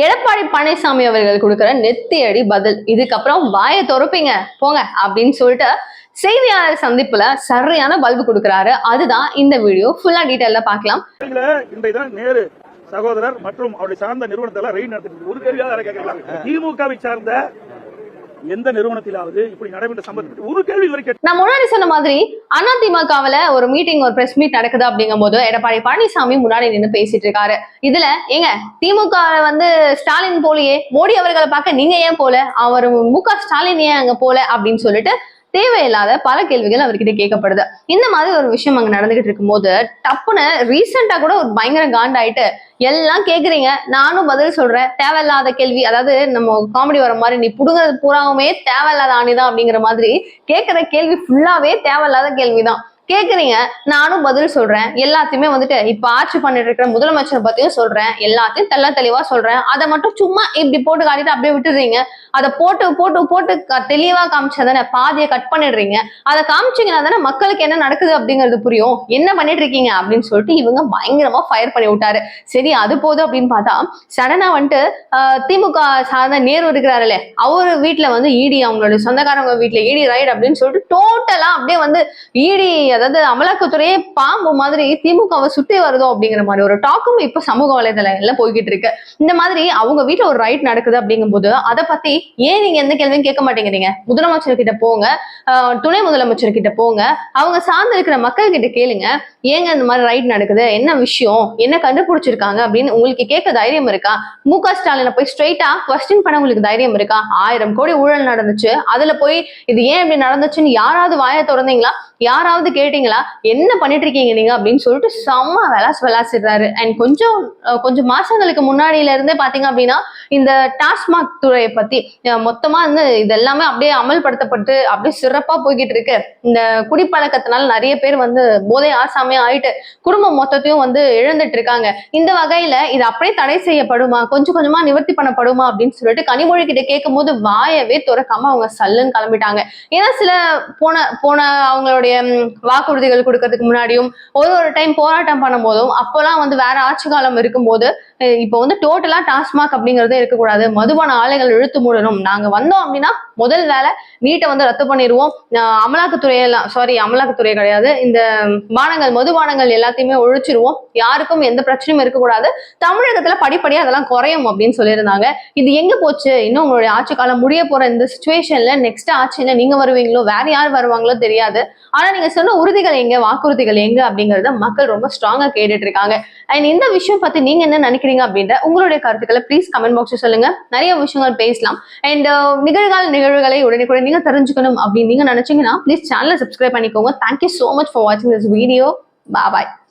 எடப்பாடி பழனிசாமி அவர்கள் கொடுக்குற நெத்தியடி பதில். இதுக்கப்புறம் வாயை துறப்பீங்க. போங்க அப்படின்னு சொல்லிட்டு செய்தியாளர் சந்திப்புல சரியான பல்பு கொடுக்கறாரு. அதுதான் இந்த வீடியோ. ஃபுல்லா டீட்டெயில பாக்கலாம் நேரு சகோதரர் மற்றும் அவருடைய சார்ந்த நிறுவனத்தை நடத்திட்டு ஒரு கேள்வியாக திமுகவை சார்ந்த எந்த நிறுவனத்திலாவது இப்படி நடைபெற்ற சம்பந்தப்பட்டு ஒரு கேள்வி வரை நான் முன்னாடி சொன்ன மாதிரி அதிமுகவுல ஒரு மீட்டிங் ஒரு பிரஸ் மீட் நடக்குது அப்படிங்கும் போது எடப்பாடி பழனிசாமி முன்னாடி நின்று பேசிட்டு இருக்காரு. இதுல ஏங்க திமுக வந்து ஸ்டாலின் போலயே மோடி அவர்களை பார்க்க நீங்க ஏன் போல? அவர் மு க ஸ்டாலின் ஏன் அங்க போல? அப்படின்னு சொல்லிட்டு தேவையில்லாத பல கேள்விகள் அவர்கிட்ட கேட்கப்படுது. இந்த மாதிரி ஒரு விஷயம் அங்க நடந்துகிட்டு இருக்கும்போது டப்புன்னு ரீசெண்டா கூட ஒரு பயங்கர காண்டாயிட்டு எல்லாம் கேக்குறீங்க நானும் பதில் சொல்றேன். தேவையில்லாத கேள்வி அதாவது நம்ம காமெடி வர மாதிரி நீ புடுங்கிறது பூராவுமே தேவையில்லாத ஆணிதான் அப்படிங்கிற மாதிரி கேட்கிற கேள்வி ஃபுல்லாவே தேவையில்லாத கேள்விதான். கேக்குறீங்க நானும் பதில் சொல்றேன். எல்லாத்தையுமே வந்துட்டு இப்ப ஆட்சி பண்ணிட்டு இருக்கிற முதலமைச்சரை பத்தியும் சொல்றேன். எல்லாத்தையும் தெல்ல தெளிவா சொல்றேன். அதை மட்டும் சும்மா இப்படி போட்டு காட்டிட்டு அப்படியே விட்டுடுறீங்க அதை போட்டு போட்டு போட்டு க- காமிச்சா தானே பாதியை கட் பண்ணிடுறீங்க. அதை காமிச்சீங்கன்னா தானே மக்களுக்கு என்ன நடக்குது அப்படிங்கிறது புரியும். என்ன பண்ணிட்டு இருக்கீங்க அப்படின்னு சொல்லிட்டு இவங்க பயங்கரமா ஃபயர் பண்ணி விட்டாரு. சரி அது போதும் அப்படின்னு பார்த்தா சடனா வந்துட்டு திமுக சார்ந்த நேரு இருக்கிறாருல்ல அவரு வீட்டுல வந்து இடி அவங்களோட சொந்தக்காரங்க வீட்டுல இடி ரைட் அப்படின்னு சொல்லிட்டு டோட்டலா அப்படியே வந்து இடி அதாவது அமலாக்கத்துறையே பாம்பு மாதிரி திமுகவை சுத்தி வருதோ அப்படிங்கிற மாதிரி ஒரு டாக்கும் இப்ப சமூக வலைதளங்கள்ல போய்கிட்டு இருக்கு. இந்த மாதிரி அவங்க வீட்டுல ஒரு ரைட் நடக்குது அப்படிங்கும்போது அதை பத்தி ஏன் நீங்க எந்த கேள்வியும் கேட்க மாட்டேங்கிறீங்க? முதலமைச்சர் கிட்ட போங்க. துணை முதலமைச்சர் கிட்ட போங்க. அவங்க சார்ந்து இருக்கிற மக்கள் கிட்ட கேளுங்க. ஏங்க இந்த மாதிரி ரைட் நடக்குது? என்ன விஷயம்? என்ன கண்டுபிடிச்சிருக்காங்க? அப்படின்னு உங்களுக்கு கேட்க தைரியம் இருக்கா? மு க ஸ்டாலினை போய் ஸ்ட்ரைட்டா கொஸ்டின் பண்ண உங்களுக்கு தைரியம் இருக்கா? ஆயிரம் கோடி ஊழல் நடந்துச்சு. அதுல போய் இது ஏன் இப்படி நடந்துச்சுன்னு யாராவது வாயை திறந்தீங்களா? யாராவது கேட்டீங்களா? என்ன பண்ணிட்டு இருக்கீங்க நீங்க அப்படின்னு சொல்லிட்டு செம்ம விளாஸ் விளாசிடுறாரு. அண்ட் கொஞ்சம் கொஞ்சம் மாசங்களுக்கு முன்னாடியில இருந்தே பாத்தீங்க அப்படின்னா இந்த டாஸ்மாக் துறையை பத்தி மொத்தமா வந்து இதெல்லாமே அப்படியே அமல்படுத்தப்பட்டு அப்படியே சிறப்பா போய்கிட்டு இருக்கு இந்த குடிப்பழக்கத்தினால நிறைய பேர் வந்து போதை ஆசாமே ஆயிட்டு குடும்பம் மொத்தத்தையும் வந்து இழந்துட்டு இருக்காங்க இந்த வகையில இது அப்படியே தடை செய்யப்படுமா? கொஞ்சம் கொஞ்சமா நிவர்த்தி பண்ணப்படுமா? அப்படின்னு சொல்லிட்டு கனிமொழி கிட்ட கேட்கும் போது வாயவே துறக்காம அவங்க சல்லுன்னு கிளம்பிட்டாங்க. ஏன்னா சில போன போன அவங்களுடைய வாக்குறுதிகள் கொடுக்கறதுக்கு முன்னாடியும் ஒரு ஒரு டைம் போராட்டம் பண்ணும்போதும் அப்போல்லாம் வந்து வேற ஆட்சி காலம் இருக்கும்போது இப்போ வந்து டோட்டலா டாஸ்மாக் அப்படிங்கறதே இருக்கக்கூடாது. மதுபான ஆலைகள் இழுத்து மூடணும். நாங்க வந்தோம் அப்படின்னா முதல் வேலை நீட்டை வந்து ரத்து பண்ணிடுவோம். அமலாக்கத்துறையெல்லாம் சாரி அமலாக்கத்துறை கிடையாது. இந்த பானங்கள் மதுபானங்கள் எல்லாத்தையுமே ஒழிச்சிருவோம். யாருக்கும் எந்த பிரச்சனையும் இருக்கக்கூடாது. தமிழகத்துல படிப்படியா அதெல்லாம் குறையும் அப்படின்னு சொல்லியிருந்தாங்க. இது எங்க போச்சு? இன்னும் உங்களுடைய ஆட்சி காலம் முடிய போற இந்த சுச்சுவேஷன்ல நெக்ஸ்ட் ஆட்சியில நீங்க வருவீங்களோ? வேற யார் வருவாங்களோ தெரியாது. ஆனா நீங்க சொன்ன உறுதிகள் எங்க? வாக்குறுதிகள் எங்க? அப்படிங்கறத மக்கள் ரொம்ப ஸ்ட்ராங்கா கேட்டுட்டு இருக்காங்க. அண்ட் இந்த விஷயம் பத்தி நீங்க என்ன நினைக்கிறீங்க? அப்படின்ற உங்களுடைய கருத்துக்களை ப்ளீஸ் கமெண்ட் பாக்ஸ் சொல்லுங்க. நிறைய விஷயங்கள் பேசலாம். அண்ட் uh, நிகழ்கால நிகழ்வுகளை உடனுக்குடன் நீங்க தெரிஞ்சுக்கணும் அப்படின்னு நீங்க நினைச்சீங்கன்னா ப்ளீஸ் சேனலை சப்ஸ்கிரைப் பண்ணிக்கோங்க. Thank you so much for வாட்சிங் திஸ் வீடியோ பாய்